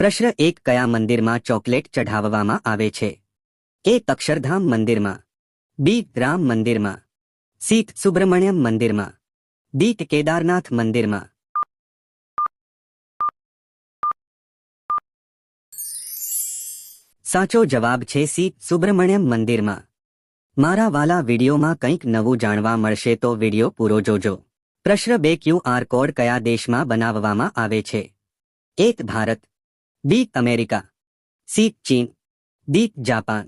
પ્રશ્ન એક, કયા મંદિરમાં ચોકલેટ ચઢાવવામાં આવે છે? એ, અક્ષરધામ મંદિરમાં, બી, રામ મંદિરમાં, સી, સુબ્રમણ્યમ મંદિરમાં, ડી, કેદારનાથ મંદિરમાં. સાચો જવાબ છે સી, સુબ્રમણ્યમ મંદિરમાં. મારા વાલા વિડીયોમાં કંઈક નવું જાણવા મળશે તો વીડિયો પૂરો જોજો. પ્રશ્ન બે, ક્યુ આર કોડ કયા દેશમાં બનાવવામાં આવે છે? એક, ભારત બી અમેરિકા સી ચીન ડી જાપાન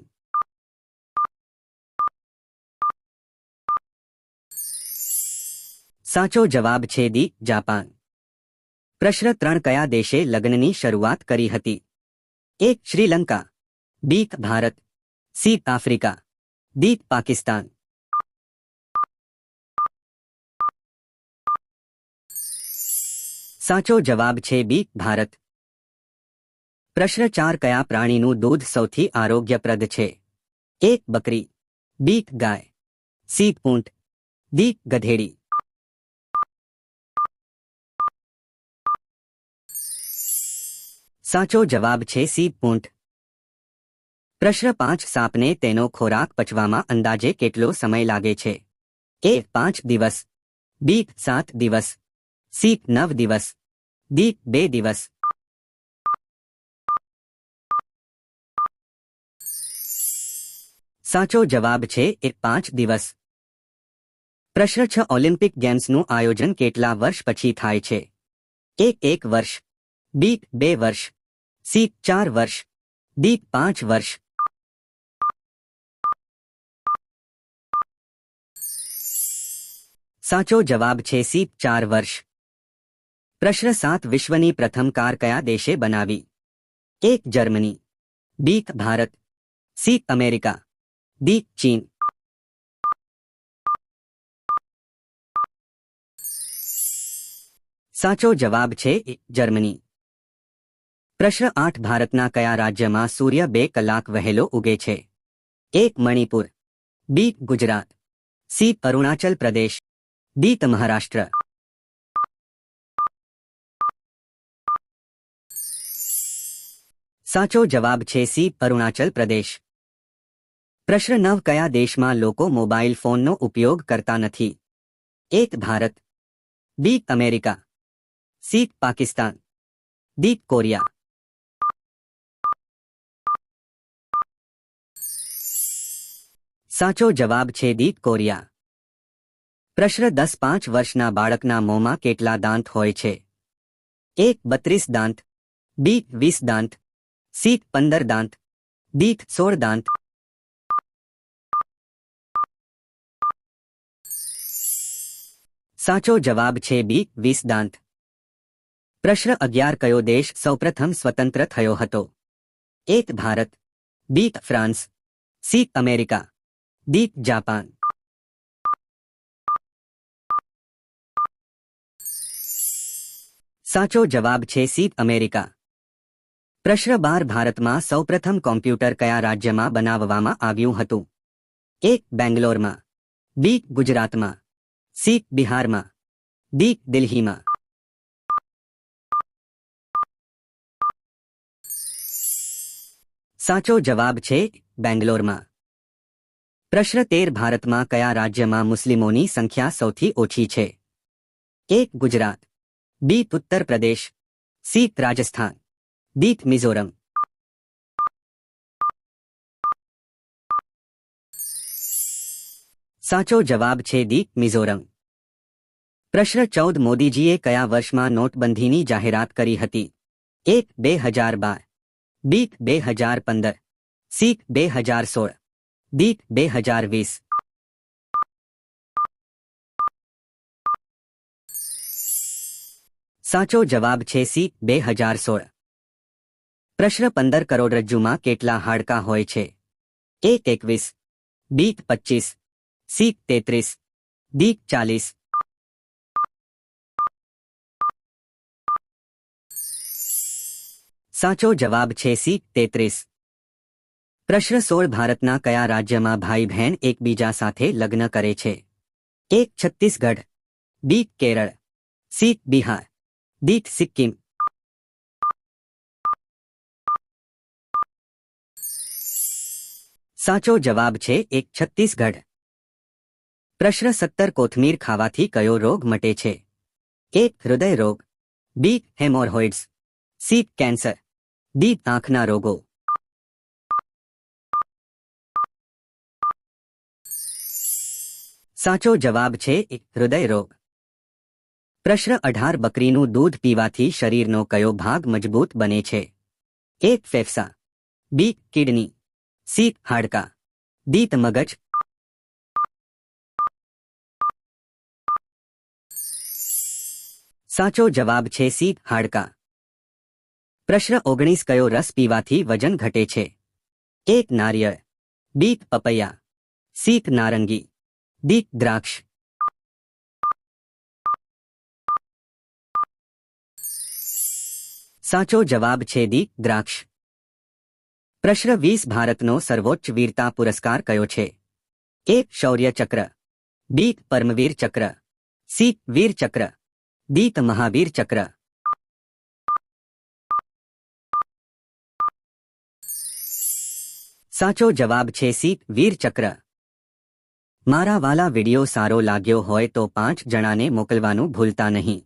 સાચો જવાબ છે દી જાપાન પ્રશ્ન ત્રણ કયા દેશે લગ્નની શરૂઆત કરી હતી એક Sri Lanka B Bharat C Africa D Pakistan સાચો જવાબ છે બી ભારત પ્રશ્ન ચાર કયા પ્રાણીનું દૂધ સૌથી આરોગ્યપ્રદ છે? એક બકરી બી ગાય સી ઊંટ ડી ગધેડી. સાચો જવાબ છે સી ઊંટ. પ્રશ્ન પાંચ, સાપને તેનો ખોરાક પચવામાં અંદાજે કેટલો સમય લાગે છે? એ, પાંચ દિવસ બી સાત દિવસ સી નવ દિવસ દી બે દિવસ સાચો જવાબ છે એ પાંચ દિવસ પ્રશ્ન છ ઓલિમ્પિક ગેમ્સનું આયોજન કેટલા વર્ષ પછી થાય છે એક એક વર્ષ બી બે વર્ષ સી ચાર વર્ષ ડી પાંચ વર્ષ સાચો જવાબ છે સી ચાર વર્ષ પ્રશ્ન સાત વિશ્વની પ્રથમ કાર કયા દેશે બનાવી એક Germany B Bharat C America D Chin. સાચો જવાબ છે જર્મની. પ્રશ્ન આઠ ભારતના કયા રાજ્યમાં સૂર્ય બે કલાક વહેલો ઉગે છે? એક Manipur. B Gujarat. C Arunachal Pradesh. D Maharashtra. સાચો જવાબ છે સી અરુણાચલ પ્રદેશ. પ્રશ્ન નવ, કયા દેશમાં લોકો મોબાઈલ ફોનનો ઉપયોગ કરતા નથી? એક, Bharat. B, America. C, Pakistan. D, Korea. સાચો જવાબ છે દી કોરિયા. પ્રશ્ન દસ, પાંચ વર્ષના બાળકના મોંમાં કેટલા દાંત હોય છે? એક, બત્રીસ દાંત. બી, વીસ દાંત. સી, પંદર દાંત. ડી, સોળ દાંત. સાચો જવાબ છે બી વીસ દાંત પ્રશ્ન અગિયાર કયો દેશ સૌપ્રથમ સ્વતંત્ર થયો હતો એક Bharat B France C America D Japan સાચો જવાબ છે સી અમેરિકા પ્રશ્ન બાર ભારતમાં સૌપ્રથમ કોમ્પ્યુટર કયા રાજ્યમાં બનાવવામાં આવ્યું હતું એક બેંગ્લોરમાં બી ગુજરાતમાં સી બિહારમાં ડી દિલ્હીમાં સાચો જવાબ છે બેંગ્લોરમાં પ્રશ્ન તેર ભારતમાં કયા રાજ્યમાં મુસ્લિમોની સંખ્યા સૌથી ઓછી છે એક ગુજરાત બી ઉત્તર પ્રદેશ સી રાજસ્થાન ડી મિઝોરમ સાચો જવાબ છે દી મિઝોરમ. પ્રશ્ન ચૌદ, મોદીજીએ કયા વર્ષમાં નોટબંધીની જાહેરાત કરી હતી? એક, બે હજાર બાર. બી બે હજાર પંદર. સી, બે હજાર સોળ. ડી, બે હજાર વીસ. સાચો જવાબ છે સી, બે હજાર સોળ. પ્રશ્ન પંદર કરોડરજ્જુમાં કેટલા હાડકાં હોય છે? એક, એકવીસ. બી પચીસ. सीख तैतीस, दीख चालीस। साचो जवाब छे, सीख तैतीस। प्रश्न सोल भारत ना कया राज्य में भाई बहन एक बीजा साथे लग्न करे छे? एक, Chhattisgarh, B Kerala C, Bihar D Sikkim. साचो जवाब छे, एक, छत्तीसगढ़। પ્રશ્ન સત્તર કોથમીર ખાવાથી કયો રોગ મટે છે એક હૃદય રોગ B hemorrhoids C cancer D આંખના રોગો સાચો જવાબ છે એક હૃદય રોગ પ્રશ્ન અઢાર બકરીનું દૂધ પીવાથી શરીરનો કયો ભાગ મજબૂત બને છે એક ફેફસા બી કિડની સી હાડકા ડી મગજ સાચો જવાબ છે સી હાડકા. પ્રશ્ન ઓગણીસ કયો રસ પીવાથી વજન ઘટે છે? એક, નારિયેળ. બી પપૈયા. સી નારંગી. દીક દ્રાક્ષ. સાચો જવાબ છે દી દ્રાક્ષ. પ્રશ્ન વીસ ભારતનો સર્વોચ્ચ વીરતા પુરસ્કાર કયો છે? એક શૌર્ય ચક્ર બી પરમવીર ચક્ર. સી વીર ચક્ર. દી મહાવીર ચક્ર સાચો જવાબ છે સી વીર ચક્ર મારા વાલા વિડિયો સારો લાગ્યો હોય તો પાંચ જણાને મોકલવાનું ભૂલતા નહીં